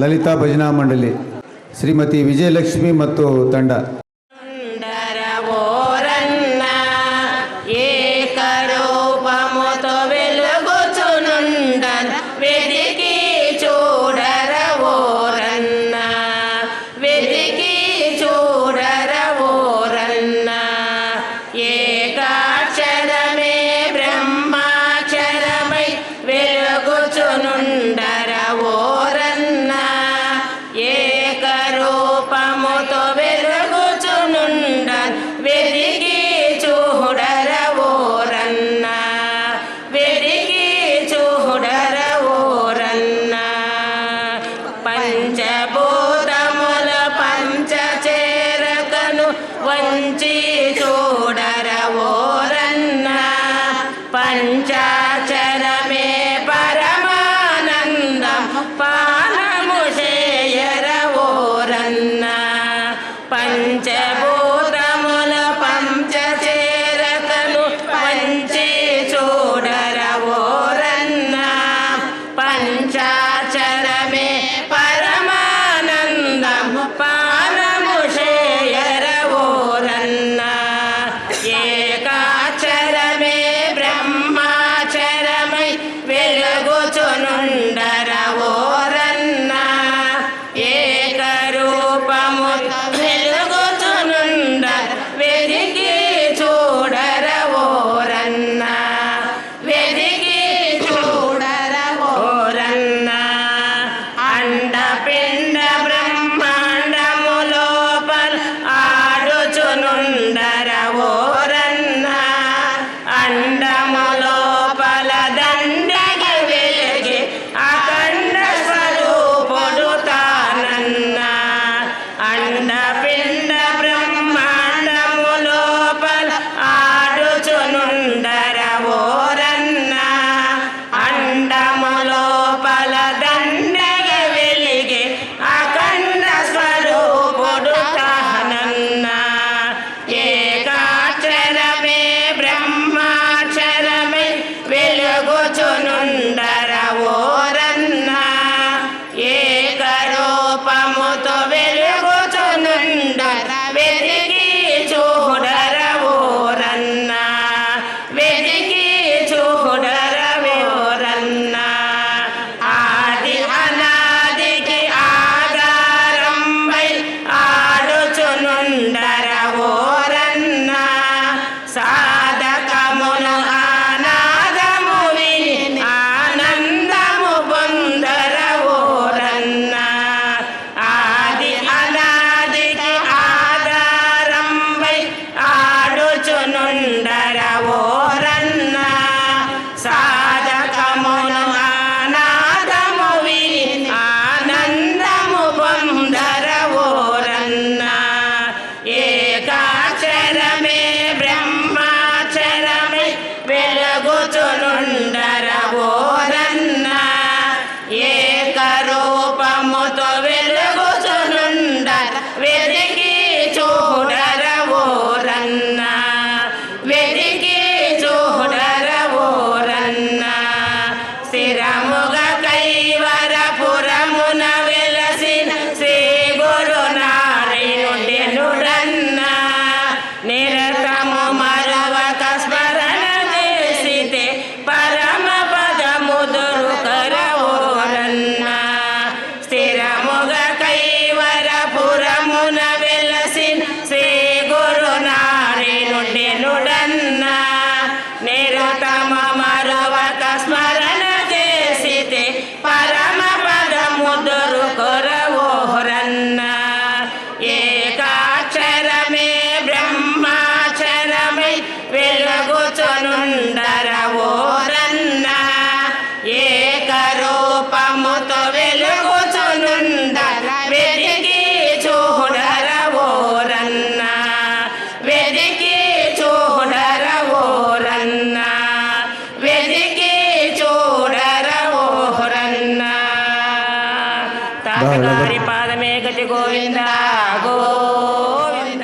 ಲಲಿತಾ ಭಜನಾ ಮಂಡಳಿ ಶ್ರೀಮತಿ ವಿಜಯಲಕ್ಷ್ಮಿ ಮತ್ತು ತಂಡ. where பாதமே கட்டி கோவிந்தா கோவிந்தா